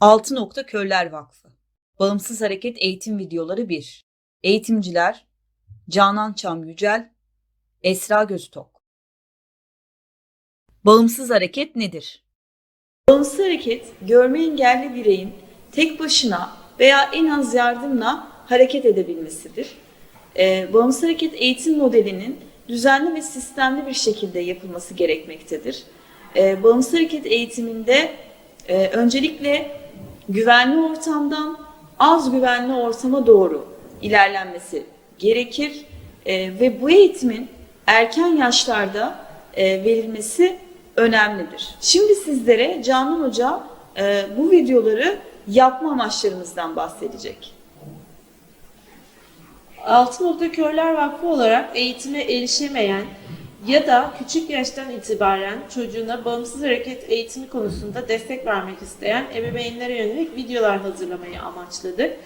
Altı Nokta Körler Vakfı Bağımsız Hareket Eğitim Videoları 1 Eğitimciler Canan Çam Yücel Esra Göztok Bağımsız hareket nedir? Bağımsız hareket, görme engelli bireyin tek başına veya en az yardımla hareket edebilmesidir. Ee, bağımsız hareket eğitim modelinin düzenli ve sistemli bir şekilde yapılması gerekmektedir. Ee, bağımsız hareket eğitiminde e, öncelikle güvenli ortamdan az güvenli ortama doğru ilerlenmesi gerekir Ee, ve bu eğitimin erken yaşlarda e, verilmesi önemlidir. Şimdi sizlere Canan Hoca e, bu videoları yapma amaçlarımızdan bahsedecek. Altınoluk'ta Körler Vakfı olarak eğitime erişemeyen ya da küçük yaştan itibaren çocuğuna bağımsız hareket eğitimi konusunda destek vermek isteyen ebeveynlere yönelik videolar hazırlamayı amaçladık.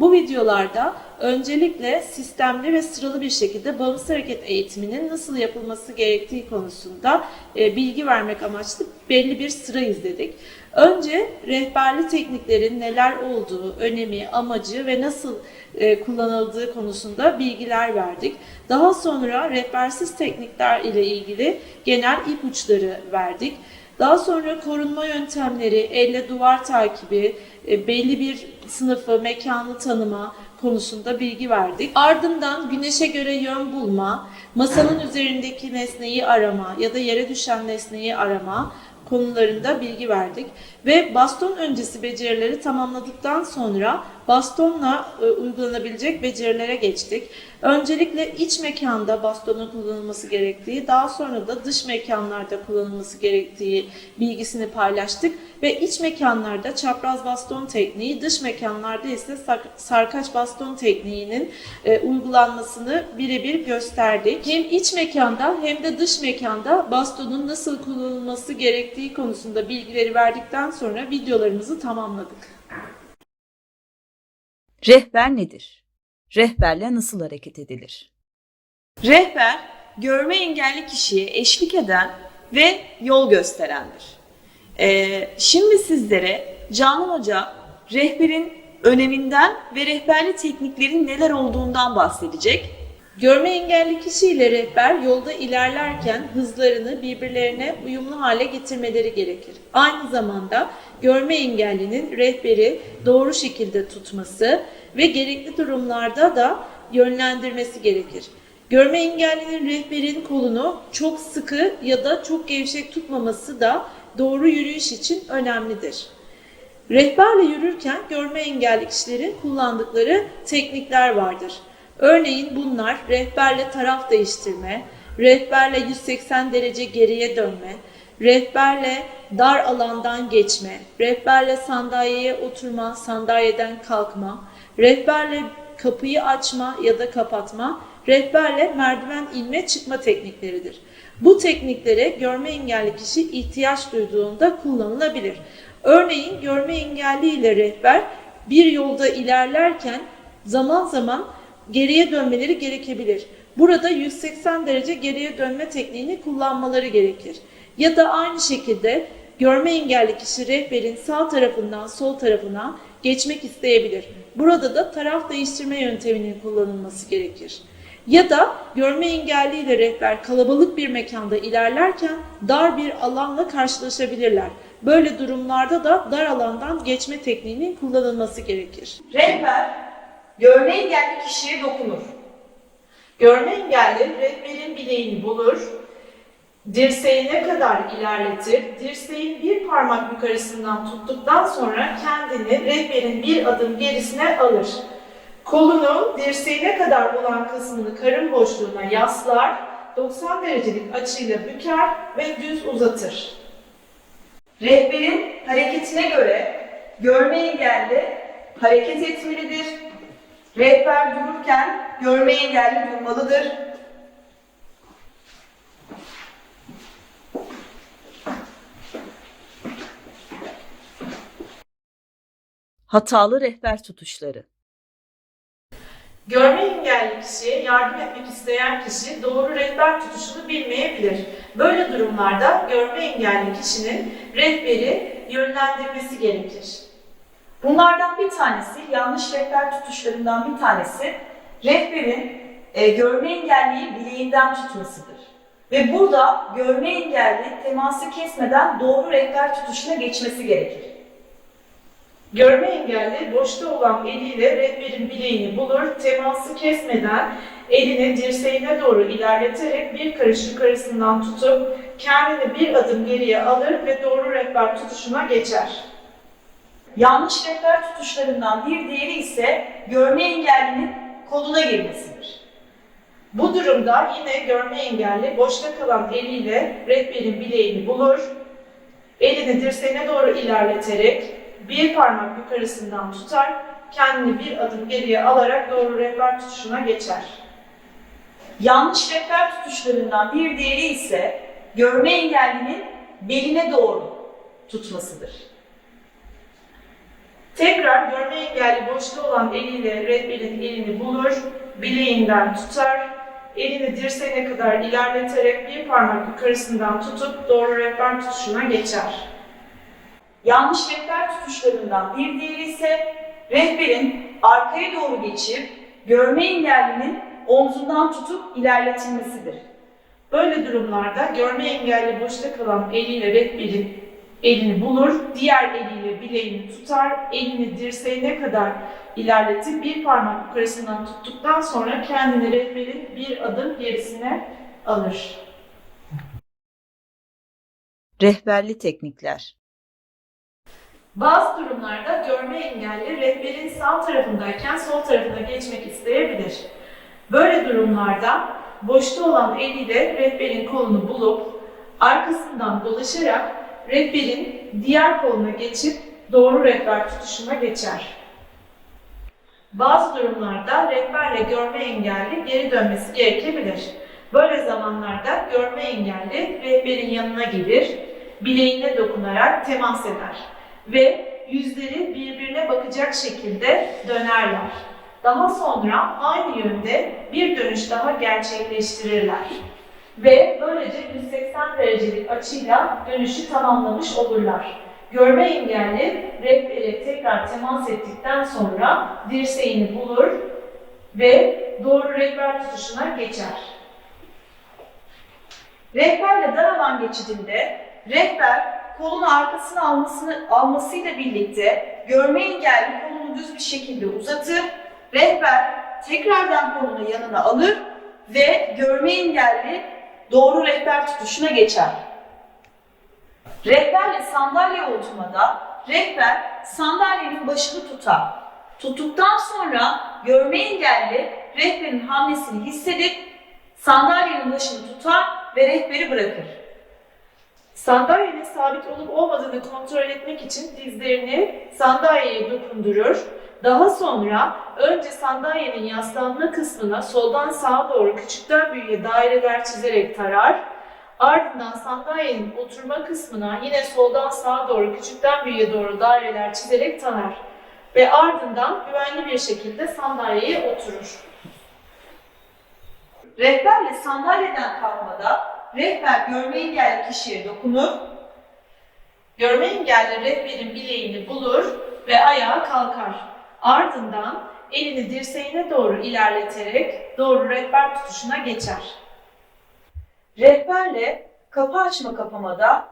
Bu videolarda öncelikle sistemli ve sıralı bir şekilde bağımsız hareket eğitiminin nasıl yapılması gerektiği konusunda e, bilgi vermek amaçlı belli bir sıra izledik. Önce rehberli tekniklerin neler olduğu, önemi, amacı ve nasıl e, kullanıldığı konusunda bilgiler verdik. Daha sonra rehbersiz teknikler ile ilgili genel ipuçları verdik. Daha sonra korunma yöntemleri, elle duvar takibi, e, belli bir sınıfı, mekanı tanıma konusunda bilgi verdik. Ardından güneşe göre yön bulma, masanın üzerindeki nesneyi arama ya da yere düşen nesneyi arama konularında bilgi verdik. Ve baston öncesi becerileri tamamladıktan sonra bastonla e, uygulanabilecek becerilere geçtik. Öncelikle iç mekanda bastonun kullanılması gerektiği, daha sonra da dış mekanlarda kullanılması gerektiği bilgisini paylaştık ve iç mekanlarda çapraz baston tekniği, dış mekanlarda ise sar- sarkaç baston tekniğinin e, uygulanmasını birebir gösterdik. Hem iç mekanda hem de dış mekanda bastonun nasıl kullanılması gerektiği konusunda bilgileri verdikten sonra videolarımızı tamamladık. Rehber nedir? Rehberle nasıl hareket edilir? Rehber, görme engelli kişiye eşlik eden ve yol gösterendir. Ee, şimdi sizlere Canan Hoca rehberin öneminden ve rehberli tekniklerin neler olduğundan bahsedecek. Görme engelli kişiyle rehber yolda ilerlerken hızlarını birbirlerine uyumlu hale getirmeleri gerekir. Aynı zamanda görme engellinin rehberi doğru şekilde tutması ve gerekli durumlarda da yönlendirmesi gerekir. Görme engellinin rehberin kolunu çok sıkı ya da çok gevşek tutmaması da doğru yürüyüş için önemlidir. Rehberle yürürken görme engelli kişilerin kullandıkları teknikler vardır. Örneğin bunlar rehberle taraf değiştirme, rehberle 180 derece geriye dönme, rehberle dar alandan geçme, rehberle sandalyeye oturma, sandalyeden kalkma, rehberle kapıyı açma ya da kapatma, rehberle merdiven inme çıkma teknikleridir. Bu tekniklere görme engelli kişi ihtiyaç duyduğunda kullanılabilir. Örneğin görme engelli ile rehber bir yolda ilerlerken zaman zaman geriye dönmeleri gerekebilir. Burada 180 derece geriye dönme tekniğini kullanmaları gerekir. Ya da aynı şekilde görme engelli kişi rehberin sağ tarafından sol tarafına geçmek isteyebilir. Burada da taraf değiştirme yönteminin kullanılması gerekir. Ya da görme engelli ile rehber kalabalık bir mekanda ilerlerken dar bir alanla karşılaşabilirler. Böyle durumlarda da dar alandan geçme tekniğinin kullanılması gerekir. Rehber, görme engelli kişiye dokunur. Görme engelli rehberin bileğini bulur, dirseğine kadar ilerletir, dirseğin bir parmak yukarısından tuttuktan sonra kendini rehberin bir adım gerisine alır. Kolunu dirseğine kadar olan kısmını karın boşluğuna yaslar, 90 derecelik açıyla büker ve düz uzatır. Rehberin hareketine göre görme engelli hareket etmelidir. Rehber dururken görme engelli durmalıdır. Hatalı rehber tutuşları. Görme engelli kişiye yardım etmek isteyen kişi doğru rehber tutuşunu bilmeyebilir. Böyle durumlarda görme engelli kişinin rehberi yönlendirmesi gerekir. Bunlardan bir tanesi, yanlış rehber tutuşlarından bir tanesi, rehberin e, görme engelliyi bileğinden tutmasıdır. Ve burada görme engelli teması kesmeden doğru rehber tutuşuna geçmesi gerekir. Görme engelli boşta olan eliyle rehberin bileğini bulur, teması kesmeden elini dirseğine doğru ilerleterek bir karış yukarısından tutup kendini bir adım geriye alır ve doğru rehber tutuşuna geçer. Yanlış rehber tutuşlarından bir diğeri ise görme engellinin koluna girmesidir. Bu durumda yine görme engelli boşta kalan eliyle rehberin bileğini bulur, elini dirseğine doğru ilerleterek bir parmak yukarısından tutar, kendini bir adım geriye alarak doğru rehber tutuşuna geçer. Yanlış rehber tutuşlarından bir diğeri ise görme engellinin beline doğru tutmasıdır. Tekrar görme engelli boşta olan eliyle rehberin elini bulur, bileğinden tutar, elini dirseğine kadar ilerleterek bir parmak yukarısından tutup doğru rehber tutuşuna geçer. Yanlış rehber tutuşlarından bir diğeri ise rehberin arkaya doğru geçip görme engellinin omzundan tutup ilerletilmesidir. Böyle durumlarda görme engelli boşta kalan eliyle rehberin elini bulur, diğer eliyle bileğini tutar, elini dirseğine kadar ilerletip bir parmak yukarısından tuttuktan sonra kendini rehberin bir adım gerisine alır. Rehberli teknikler. Bazı durumlarda görme engelli rehberin sağ tarafındayken sol tarafına geçmek isteyebilir. Böyle durumlarda boşta olan eliyle rehberin kolunu bulup arkasından dolaşarak rehberin diğer koluna geçip doğru rehber tutuşuna geçer. Bazı durumlarda rehberle görme engelli geri dönmesi gerekebilir. Böyle zamanlarda görme engelli rehberin yanına gelir, bileğine dokunarak temas eder ve yüzleri birbirine bakacak şekilde dönerler. Daha sonra aynı yönde bir dönüş daha gerçekleştirirler. Ve böylece 180 derecelik açıyla dönüşü tamamlamış olurlar. Görme engelli rehbere tekrar temas ettikten sonra dirseğini bulur ve doğru rehber tutuşuna geçer. Rehberle dar alan geçidinde rehber kolunu arkasına almasını, almasıyla birlikte görme engelli kolunu düz bir şekilde uzatır. Rehber tekrardan kolunu yanına alır ve görme engelli doğru rehber tutuşuna geçer. Rehberle sandalye oturmada rehber sandalyenin başını tutar. Tuttuktan sonra görme engelli rehberin hamlesini hissedip sandalyenin başını tutar ve rehberi bırakır. Sandalyenin sabit olup olmadığını kontrol etmek için dizlerini sandalyeye dokundurur. Daha sonra önce sandalyenin yaslanma kısmına soldan sağa doğru küçükten büyüğe daireler çizerek tarar. Ardından sandalyenin oturma kısmına yine soldan sağa doğru küçükten büyüğe doğru daireler çizerek tarar. Ve ardından güvenli bir şekilde sandalyeye oturur. Rehberle sandalyeden kalkmada rehber görme engelli kişiye dokunur. Görme engelli rehberin bileğini bulur ve ayağa kalkar. Ardından elini dirseğine doğru ilerleterek doğru rehber tutuşuna geçer. Rehberle kapı açma kapamada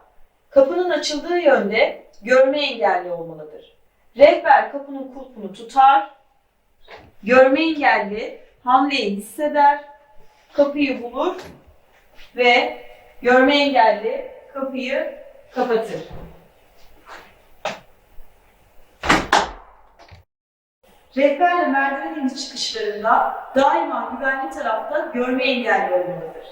kapının açıldığı yönde görme engelli olmalıdır. Rehber kapının kulpunu tutar, görme engelli hamleyi hisseder, kapıyı bulur ve görme engelli kapıyı kapatır. Rehberle merdiven iniş çıkışlarında daima güvenli tarafta görme engelli olmalıdır.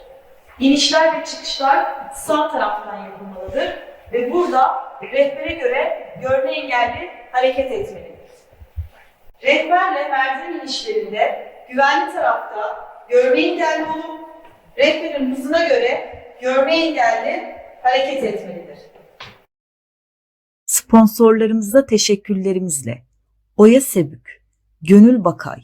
İnişler ve çıkışlar sağ taraftan yapılmalıdır ve burada rehbere göre görme engelli hareket etmelidir. Rehberle merdiven inişlerinde güvenli tarafta görme engelli olup rehberin hızına göre görme engelli hareket etmelidir. Sponsorlarımıza teşekkürlerimizle Oya Sebük, Gönül Bakay,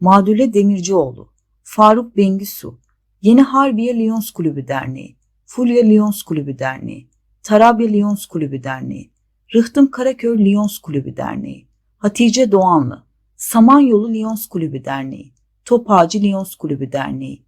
Madule Demircioğlu, Faruk Bengisu, Yeni Harbiye Lions Kulübü Derneği, Fulya Lions Kulübü Derneği, Tarabya Lions Kulübü Derneği, Rıhtım Karaköy Lions Kulübü Derneği, Hatice Doğanlı, Samanyolu Lions Kulübü Derneği, Topağacı Lions Kulübü Derneği,